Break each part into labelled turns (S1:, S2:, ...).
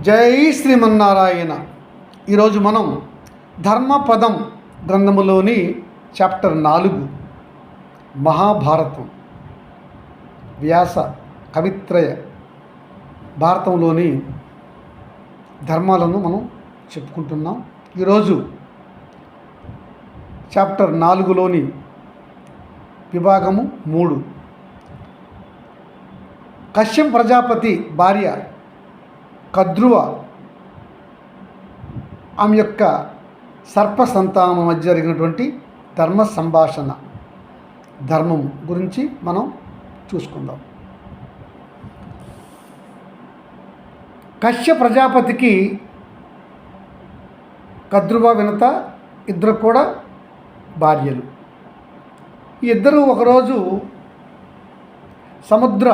S1: జై శ్రీమన్నారాయణ. ఈరోజు మనం ధర్మపదం గ్రంథములోని చాప్టర్ నాలుగు మహాభారతం. వ్యాస కవిత్రయ భారతంలోని ధర్మాలను మనం చెప్పుకుంటున్నాం. ఈరోజు చాప్టర్ నాలుగులోని విభాగము మూడు. కశ్యం ప్రజాపతి భార్య కద్రువ ఆమె యొక్క సర్ప సంతానం మధ్య జరిగినటువంటి ధర్మ సంభాషణ ధర్మం గురించి మనం చూసుకుందాం. కశ్య ప్రజాపతికి కద్రువ వినత ఇద్దరు కూడా భార్యలు. ఈ ఇద్దరు ఒకరోజు సముద్ర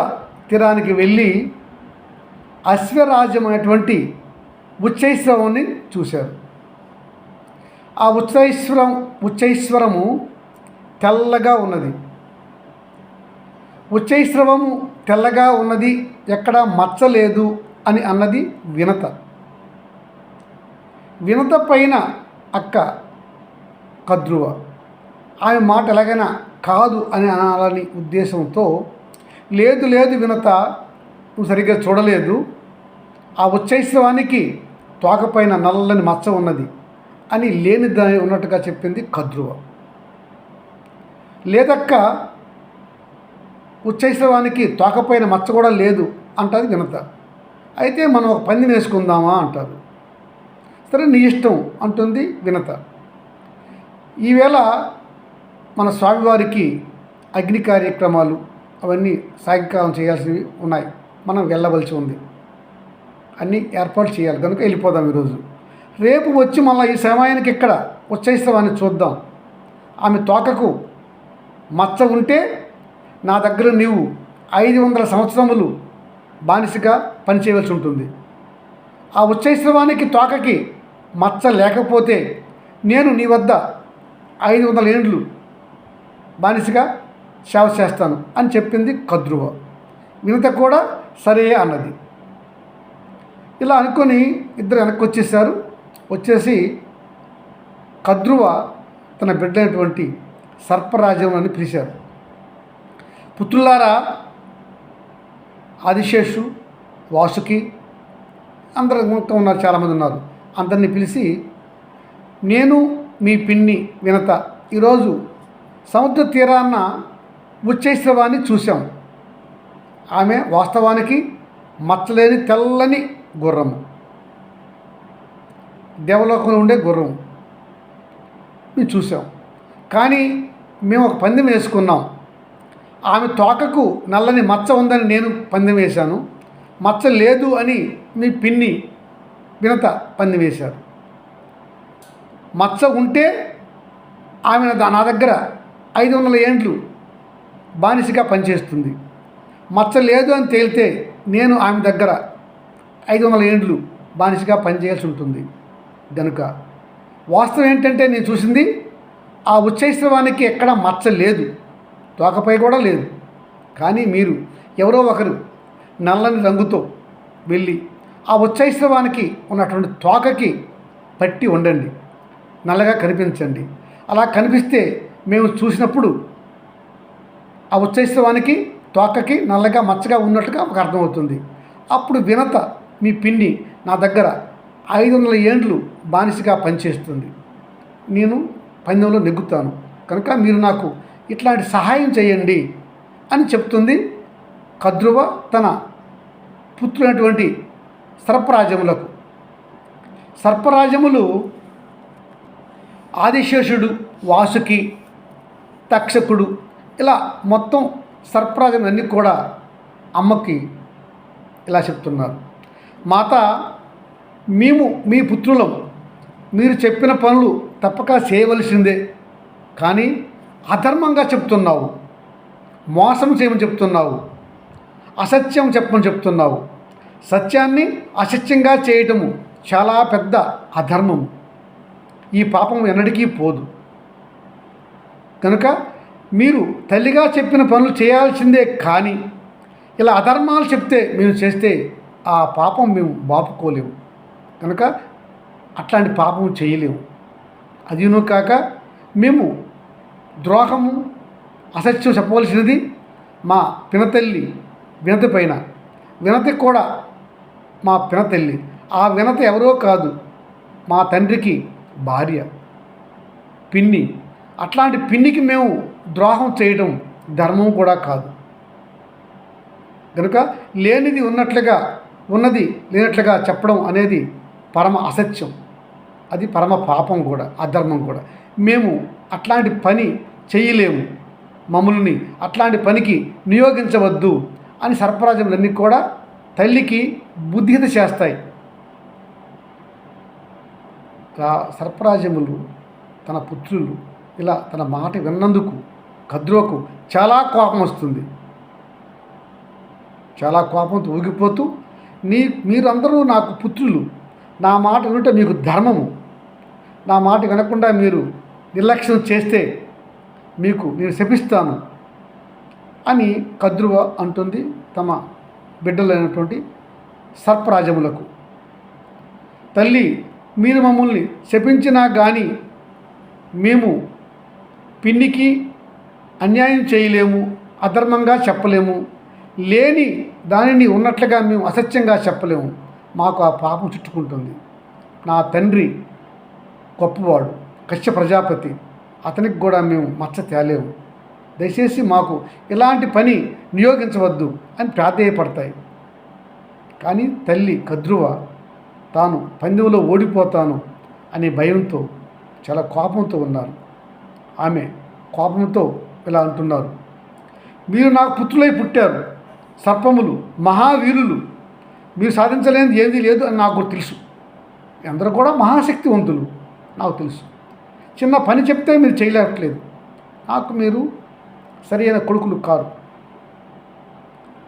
S1: తీరానికి వెళ్ళి అశ్వరాజ్యమైనటువంటి ఉచ్చైశ్రవాన్ని చూశారు. ఆ ఉచ్చైశ్వరం ఉచ్చైశ్వరము తెల్లగా ఉన్నది. ఉచ్చైశ్రవము తెల్లగా ఉన్నది ఎక్కడా మచ్చలేదు అని అన్నది వినత. వినత పైన అక్క కద్రువ ఆమె మాట ఎలాగైనా కాదు అని అనాలని ఉద్దేశంతో లేదు లేదు వినత నువ్వు సరిగ్గా చూడలేదు ఆ ఉచ్చైస్తవానికి తోకపైన నల్లని మచ్చ ఉన్నది అని లేని దాని ఉన్నట్టుగా చెప్పింది కద్రువ. లేదక్క ఉచ్చైస్తవానికి తోకపైన మచ్చ కూడా లేదు అంటుంది వినత. అయితే మనం ఒక పందిని వేసుకుందామా అంటారు. సరే నీ ఇష్టం అంటుంది వినత. ఈవేళ మన స్వామివారికి అగ్ని కార్యక్రమాలు అవన్నీ సాయంకాలం చేయాల్సినవి ఉన్నాయి. మనం వెళ్ళవలసి ఉంది. అన్నీ ఏర్పాటు చేయాలి. కనుక వెళ్ళిపోదాం ఈరోజు. రేపు వచ్చి మళ్ళీ ఈ సమయానికి ఇక్కడ ఉచ్చైస్తవాన్ని చూద్దాం. ఆమె తోకకు మచ్చ ఉంటే నా దగ్గర నీవు ఐదు వందల సంవత్సరములు బానిసగా పనిచేయవలసి ఉంటుంది. ఆ ఉచ్చైశ్రవానికి తోకకి మచ్చ లేకపోతే నేను నీ వద్ద ఐదు వందల ఏండ్లు బానిసగా సేవ చేస్తాను అని చెప్పింది కద్రువ. వినత కూడా సరే అన్నది. ఇలా అనుకొని ఇద్దరు వెనక్కి వచ్చేసారు వచ్చేసి కద్రువ తన బిడ్డైనటువంటి సర్పరాజ్యం అని పిలిచారు. పుత్రులారా ఆదిశేషు వాసుకి అందరూ ఉన్నారు చాలామంది ఉన్నారు. అందరినీ పిలిచి నేను మీ పిన్ని వినత ఈరోజు సముద్ర తీరాన్న ఉచ్చైశ్రవాన్ని చూసాం ఆమె వాస్తవానికి మచ్చలేని తెల్లని గుర్రము దేవలోకంలో ఉండే గుర్రం. మేము చూసాం. కానీ మేము ఒక పందెం వేసుకున్నాం. ఆమె తోకకు నల్లని మచ్చ ఉందని నేను పందెం వేశాను. మచ్చ లేదు అని మీ పిన్ని వినత పందెం వేశారు. మచ్చ ఉంటే ఆమె నా- నా దగ్గర ఐదు వందల ఏండ్లు బానిసగా పనిచేస్తుంది. మచ్చ లేదు అని తేలితే నేను ఆమె దగ్గర ఐదు వందల ఏండ్లు బానిసగా పనిచేయాల్సి ఉంటుంది. గనుక వాస్తవం ఏంటంటే నేను చూసింది ఆ ఉచ్చైశ్రవానికి ఎక్కడ మచ్చ లేదు. తోకపై కూడా లేదు. కానీ మీరు ఎవరో ఒకరు నల్లని రంగుతో వెళ్ళి ఆ ఉచ్చైశ్రవానికి ఉన్నటువంటి తోకకి పట్టి ఉండండి. నల్లగా కనిపించండి. అలా కనిపిస్తే మేము చూసినప్పుడు ఆ ఉచ్చైశ్రవానికి తోకకి నల్లగా మచ్చగా ఉన్నట్టుగా ఒక అర్థమవుతుంది. అప్పుడు వినత మీ పిన్ని నా దగ్గర ఐదు వందల ఏండ్లు బానిసగా పనిచేస్తుంది. నేను పందెంలో నెగ్గుతాను. కనుక మీరు నాకు ఇట్లాంటి సహాయం చేయండి అని చెప్తుంది కద్రువ తన పుత్రులైనటువంటి సర్పరాజములకు. సర్పరాజములు ఆదిశేషుడు వాసుకి తక్షకుడు ఇలా మొత్తం సర్పరాజములన్నీ అన్నీ కూడా అమ్మకి ఇలా చెప్తున్నారు. మాత మేము మీ పుత్రులం. మీరు చెప్పిన పనులు తప్పక చేయవలసిందే. కానీ అధర్మంగా చెప్తున్నావు. మోసం చేయమని చెప్తున్నావు. అసత్యం చెప్పమని చెప్తున్నావు. సత్యాన్ని అసత్యంగా చేయటము చాలా పెద్ద అధర్మం. ఈ పాపం ఎన్నటికీ పోదు. కనుక మీరు తల్లిగా చెప్పిన పనులు చేయాల్సిందే కానీ ఇలా అధర్మాలు చెప్తే మీరు చేస్తే ఆ పాపం మేము బాపుకోలేము. కనుక అట్లాంటి పాపం చేయలేము. అదిను కాక మేము ద్రోహము అసత్యం చెప్పవలసినది మా పినతల్లి వినతి పైన. వినతి కూడా మా పినతల్లి. ఆ వినతి ఎవరో కాదు మా తండ్రికి భార్య పిన్ని. అట్లాంటి పిన్నికి మేము ద్రోహం చేయడం ధర్మం కూడా కాదు. కనుక లేనిది ఉన్నట్లుగా ఉన్నది లేనట్లుగా చెప్పడం అనేది పరమ అసత్యం. అది పరమ పాపం కూడా అధర్మం కూడా. మేము అట్లాంటి పని చేయలేము. మమ్మల్ని అట్లాంటి పనికి నియోగించవద్దు అని సర్పరాజములన్నీ కూడా తల్లికి బుద్ధిత చేస్తాయి. రా- సర్పరాజములు తన పుత్రులు ఇలా తన మాట విన్నందుకు కద్రోకు చాలా కోపం వస్తుంది. చాలా కోపంతో ఊగిపోతూ నీ మీరందరూ నాకు పుత్రులు. నా మాట వినుట మీకు ధర్మము. నా మాట వినకుండా మీరు నిర్లక్ష్యం చేస్తే మీకు నేను శపిస్తాను అని కద్రువ అంటుంది తమ బిడ్డలైనటువంటి సర్పరాజములకు. తల్లి మీరు మమ్మల్ని శపించినా కానీ మేము పిన్నికి అన్యాయం చేయలేము అధర్మంగా చెప్పలేము లేని దానిని ఉన్నట్లుగా మేము అసత్యంగా చెప్పలేము. మాకు ఆ పాపం చుట్టుకుంటుంది. నా తండ్రి గొప్పవాడు కశ్య ప్రజాపతి. అతనికి కూడా మేము మచ్చ తేలేము. దయచేసి మాకు ఇలాంటి పని నియోగించవద్దు అని ప్రాధేయపడతాయి. కానీ తల్లి కద్రువ తాను పందెంలో ఓడిపోతాను అనే భయంతో చాలా కోపంతో ఉన్నారు. ఆమె కోపంతో ఇలా అంటున్నారు. మీరు నాకు పుత్రులై పుట్టారు. సర్పములు మహావీరులు. మీరు సాధించలేనిది ఏది లేదు అని నాకు తెలుసు. అందరూ కూడా మహాశక్తివంతులు నాకు తెలుసు. చిన్న పని చెప్తే మీరు చేయలేట్లేదు. నాకు మీరు సరైన కొడుకులు కారు.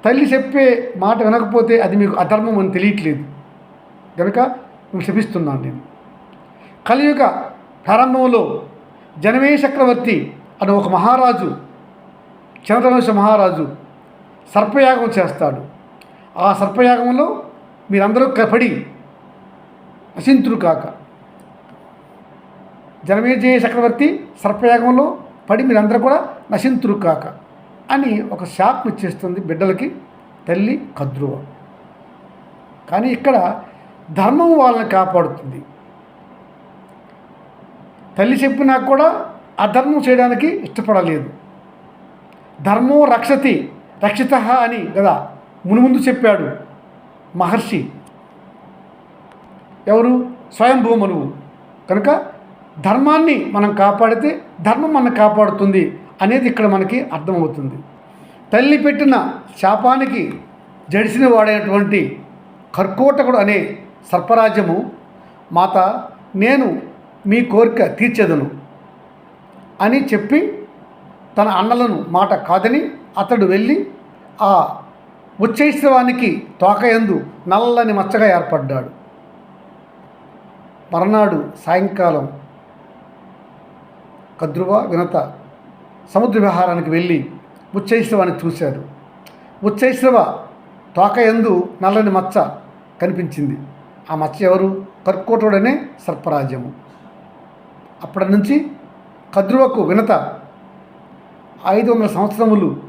S1: తల్లి చెప్పే మాట వినకపోతే అది మీకు అధర్మం అని తెలియట్లేదు. కనుక మీకు శపిస్తున్నాను నేను. కలియుగ ప్రారంభంలో జనమే చక్రవర్తి అని ఒక మహారాజు చంద్రవంశ మహారాజు సర్పయాగం చేస్తాడు. ఆ సర్పయాగంలో మీరందరూ కపడి నశింతురు కాక. జనమేజయ చక్రవర్తి సర్పయాగంలో పడి మీరందరూ కూడా నశింతురు కాక అని ఒక శాప్ ఇచ్చేస్తుంది బిడ్డలకి తల్లి కద్రువ. కానీ ఇక్కడ ధర్మం వాళ్ళని కాపాడుతుంది. తల్లి చెప్పినా కూడా అధర్మం చేయడానికి ఇష్టపడలేదు. ధర్మం రక్షతి రక్షిత అని కదా మునుముందు చెప్పాడు మహర్షి. ఎవరు? స్వయంభూ మనువు. కనుక ధర్మాన్ని మనం కాపాడితే ధర్మం మనం కాపాడుతుంది అనేది ఇక్కడ మనకి అర్థమవుతుంది. తల్లి పెట్టిన శాపానికి జడిసిన వాడైనటువంటి కర్కోటకుడు అనే సర్పరాజ్యము మాత నేను మీ కోరిక తీర్చేదను అని చెప్పి తన అన్నలను మాట కాదని అతడు వెళ్ళి ఆ ఉచ్చైశ్రవానికి తోకయందు నల్లని మచ్చగా ఏర్పడ్డాడు. మర్నాడు సాయంకాలం కద్రువ వినత సముద్ర విహారానికి వెళ్ళి ఉచ్చైశ్రవాన్ని చూశారు ఉచ్చైశ్రవ తోకయందు నల్లని మచ్చ కనిపించింది. ఆ మచ్చ ఎవరు? కర్కోటుడనే సర్పరాజ్యము. అప్పటి నుంచి కద్రువకు వినత ఐదు వందల సంవత్సరములు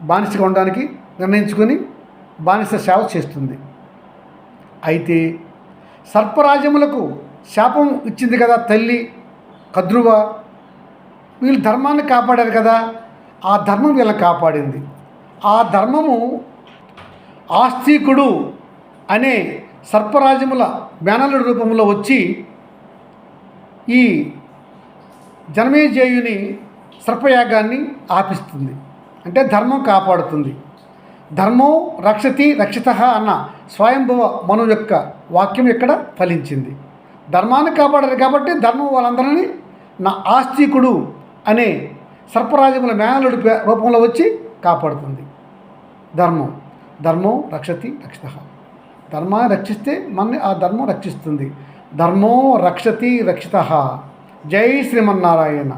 S1: బానిసగా ఉండడానికి నిర్ణయించుకొని బానిస సేవ చేస్తుంది. అయితే సర్పరాజ్యములకు శాపం ఇచ్చింది కదా తల్లి కద్రువ. వీళ్ళు ధర్మాన్ని కాపాడారు కదా ఆ ధర్మం వీళ్ళని కాపాడింది. ఆ ధర్మము ఆస్తికుడు అనే సర్పరాజ్యముల మేనలుడి రూపంలో వచ్చి ఈ జనమేజేయుని సర్పయాగాన్ని ఆపిస్తుంది. అంటే ధర్మం కాపాడుతుంది. ధర్మం రక్షతి రక్షిత అన్న స్వయంభవ మను యొక్క వాక్యం ఇక్కడ ఫలించింది. ధర్మాన్ని కాపాడారు కాబట్టి ధర్మం వాళ్ళందరినీ నా ఆస్తికుడు అనే సర్పరాజముల మేనలుడి రూపంలో వచ్చి కాపాడుతుంది. ధర్మం. ధర్మం రక్షతి రక్షిత. ధర్మాన్ని రక్షిస్తే మనని ఆ ధర్మం రక్షిస్తుంది. ధర్మో రక్షతి రక్షిత. జై శ్రీమన్నారాయణ.